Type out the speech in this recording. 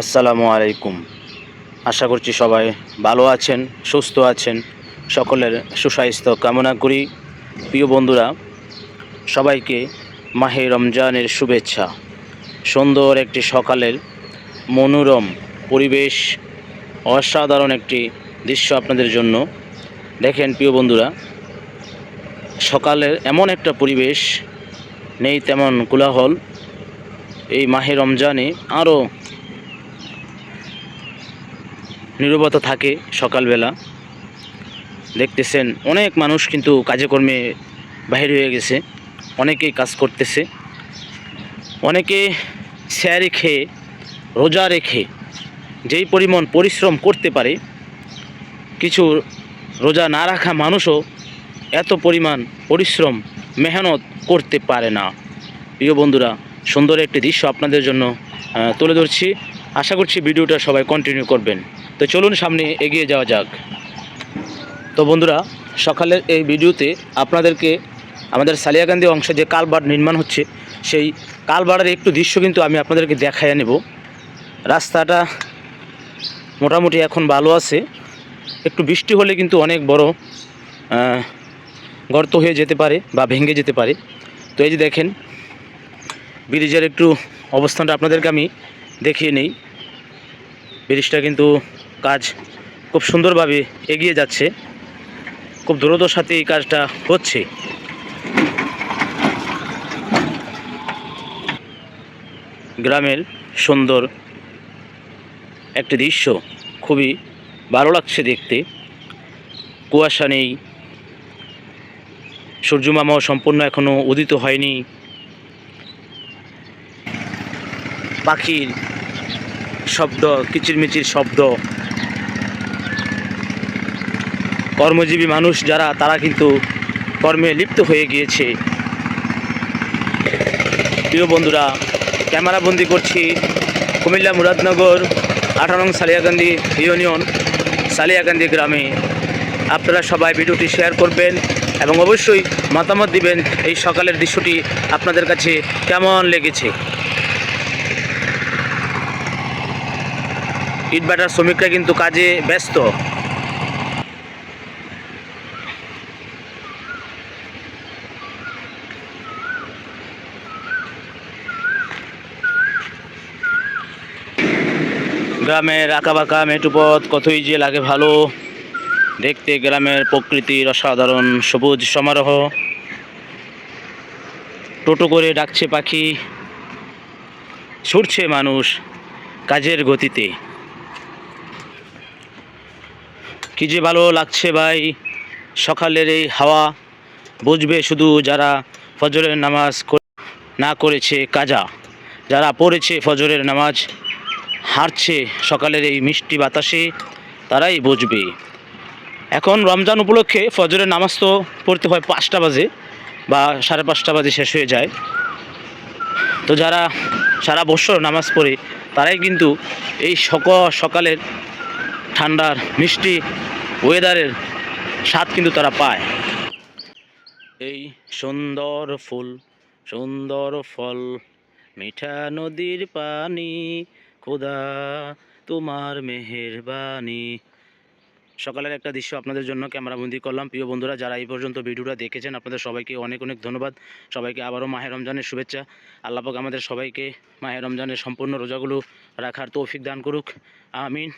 আসসালামু আলাইকুম। আশা করছি সবাই ভালো আছেন, সুস্থ আছেন। সকলের সুস্বাস্থ্য কামনা করি। প্রিয় বন্ধুরা, সবাইকে মাহে রমজানের শুভেচ্ছা। সুন্দর একটি সকালের মনোরম পরিবেশ, অসাধারণ একটি দৃশ্য আপনাদের জন্য। দেখেন প্রিয় বন্ধুরা, সকালের এমন একটা পরিবেশ, নেই তেমন কোলাহল। এই মাহে রমজানে আরও নীরবতা থাকে সকালবেলা। দেখতেছেন অনেক মানুষ কিন্তু কাজে কর্মে বাহির হয়ে গেছে। অনেকেই কাজ করতেছে। অনেকে স্যারে খেয়ে রোজা রেখে যেই পরিমাণ পরিশ্রম করতে পারে, কিছু রোজা না রাখা মানুষও এত পরিমাণ পরিশ্রম, মেহনত করতে পারে না। প্রিয় বন্ধুরা, সুন্দর একটি দৃশ্য আপনাদের জন্য তুলে ধরছি। আশা করছি ভিডিওটা সবাই কন্টিনিউ করবেন। তো চলুন সামনে এগিয়ে যাওয়া যাক। তো বন্ধুরা, সকালের এই ভিডিওতে আপনাদেরকে আমাদের সালিয়াকান্দি অংশে যে কালবার নির্মাণ হচ্ছে, সেই কালবারের একটু দৃশ্য কিন্তু আমি আপনাদেরকে দেখাইয়া নেব। রাস্তাটা মোটামুটি এখন ভালো আছে। একটু বৃষ্টি হলে কিন্তু অনেক বড় গর্ত হয়ে যেতে পারে বা ভেঙে যেতে পারে। তো এই যে দেখেন, ব্রিজের একটু অবস্থানটা আপনাদেরকে আমি দেখিয়ে নেই। ব্রিজটা কিন্তু কাজ খুব সুন্দরভাবে এগিয়ে যাচ্ছে। খুব দ্রুতর সাথে এই কাজটা হচ্ছে। গ্রামের সুন্দর একটি দৃশ্য খুবই ভালো লাগছে দেখতে। কুয়াশা নেই। সূর্যমামাও সম্পূর্ণ এখনও উদিত হয়নি। পাখির শব্দ, কিচিরমিচির শব্দ। কর্মজীবী মানুষ যারা, তারা কিন্তু কর্মে লিপ্ত হয়ে গিয়েছে। প্রিয় বন্ধুরা ক্যামেরাবন্দি করছি কুমিল্লা মুরাদনগর, আঠারো সালিয়াকান্দি ইউনিয়ন, সালিয়াকান্দি গ্রামে। আপনারা সবাই ভিডিওটি শেয়ার করবেন এবং অবশ্যই মতামত দিবেন এই সকালের দৃশ্যটি আপনাদের কাছে কেমন লেগেছে। ইটভাটার শ্রমিকরা কিন্তু কাজে ব্যস্ত। গ্রামের আঁকা আঁকাবাঁকা মেটুপথ কতই যে লাগে ভালো। দেখতে গ্রামের প্রকৃতির অসাধারণ সবুজ সমারোহ। টোটো করে ডাকছে পাখি, ছুটছে মানুষ কাজের গতিতে। কি যে ভালো লাগছে ভাই। সকালের এই হাওয়া বুঝবে শুধু যারা ফজরের নামাজ না করেছে কাজা। যারা পড়েছে ফজরের নামাজ হাঁটছে সকালের এই মিষ্টি বাতাসে, তারাই বুঝবে। এখন রমজান উপলক্ষে ফজরের নামাজ তো পড়তে হয় পাঁচটা বাজে বা সাড়ে পাঁচটা বাজে শেষ হয়ে যায়। তো যারা সারা বছর নামাজ পড়ে, তারাই কিন্তু এই সক সকালের ঠান্ডার মিষ্টি ওয়েদারের স্বাদ কিন্তু তারা পায়। এই সুন্দর ফুল, সুন্দর ফল, মিঠা নদীর পানি, খোদা তোমার মেহেরবানি। সকালের একটা দৃশ্য আপনাদের জন্য ক্যামেরাবন্দি করলাম। প্রিয় বন্ধুরা, যারা এই পর্যন্ত ভিডিওটা দেখেছেন, আপনাদের সবাইকে অনেক অনেক ধন্যবাদ। সবাইকে আবারও মাহে রমজানের শুভেচ্ছা। আল্লাপাক আমাদের সবাইকে মাহে রমজানের সম্পূর্ণ রোজাগুলো রাখার তৌফিক দান করুক। আমিন।